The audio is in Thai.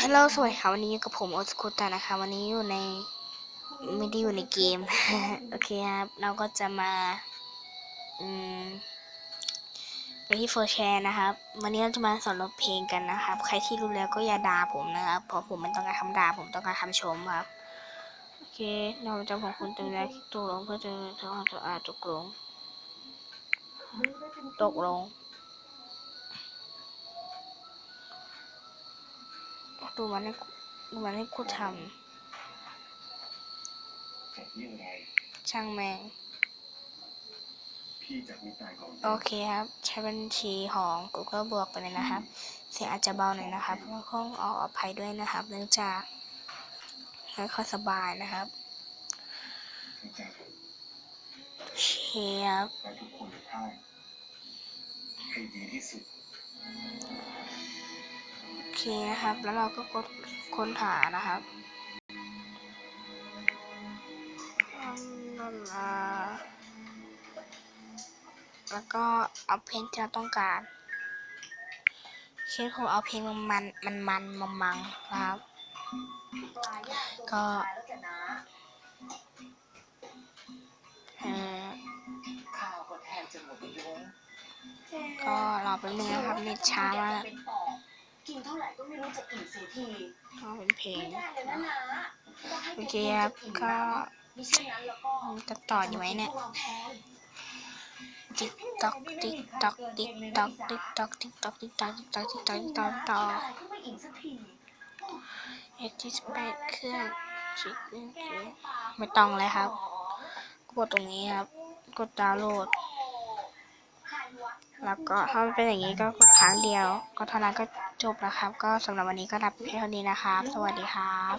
ฮัลโหลสวัสดีครับวันนี้กับผมโอสกุตานะคะ วันนี้อยู่ในไม่ได้อยู่ในเกม โอเคครับ เราก็จะมา อืมไปที่โฟร์แชร์นะครับ วันนี้เราจะมาสอนร้องเพลงกันนะครับ ใครที่รู้แล้วก็อย่าด่าผมนะครับ เพราะผมไม่ต้องการคำด่าผมต้องการคำชมครับ โอเค เราจะของคุณตัวแรกตกลงเพื่อจะทำความสะอาดตกลง ตกลง ดูมันให้ดูมันให้กูทจะเรื่องอะไรำช่างแมงพี่จะมีตายก่อนโอเคครับ ใช้บัญชีของ Google บวกไปเลยนะครับ เสียงอาจจะเบาหน่อยนะครับก็คงออกอภัยด้วยนะครับ เนื่องจากไม่ค่อยสบายนะครับถึงจะโอเคครับและทุกคนในค่ายให้ดีที่สุดโอ เคนะครับ แล้วเราก็กดค้นหานะครับแล้วก็เอาเพลงที่เราต้องการเช่นผมเอาเพลงมันมันมันมังมังครับ ก็เออก็หมดยุ้งก็รอแป๊บนึงนะครับเน็ตช้ามาก กินเท่าไหร่ก็ไม่รู้จะอิ่มเสียทีก็เป็นเพลงไม่ได้เลยนะนะต้องให้โอเคครับก็มิเช่นนั้นแล้วก็มันจะต่ออยู่ไหมเนี่ยพวกราแทนติ๊กตอกติ๊กตอกติ๊กตอกติ๊กตอกติ๊กตอกติ๊กตอกติ๊กตอกติ๊กตอกติ๊กตอกต่อได้ก็ไม่อิ่มสักทีเอ็กซ์แปดเครื่องชิคโอเคไม่ต้องเลยครับ กดตรงนี้ครับ กดดาวน์โหลด แล้วก็ถ้ามันเป็นอย่างนี้ก็กดครั้งเดียว ก็เท่านั้นก็จบแล้วครับ ก็สำหรับวันนี้ก็รับเพียงเท่านี้นะครับ สวัสดีครับ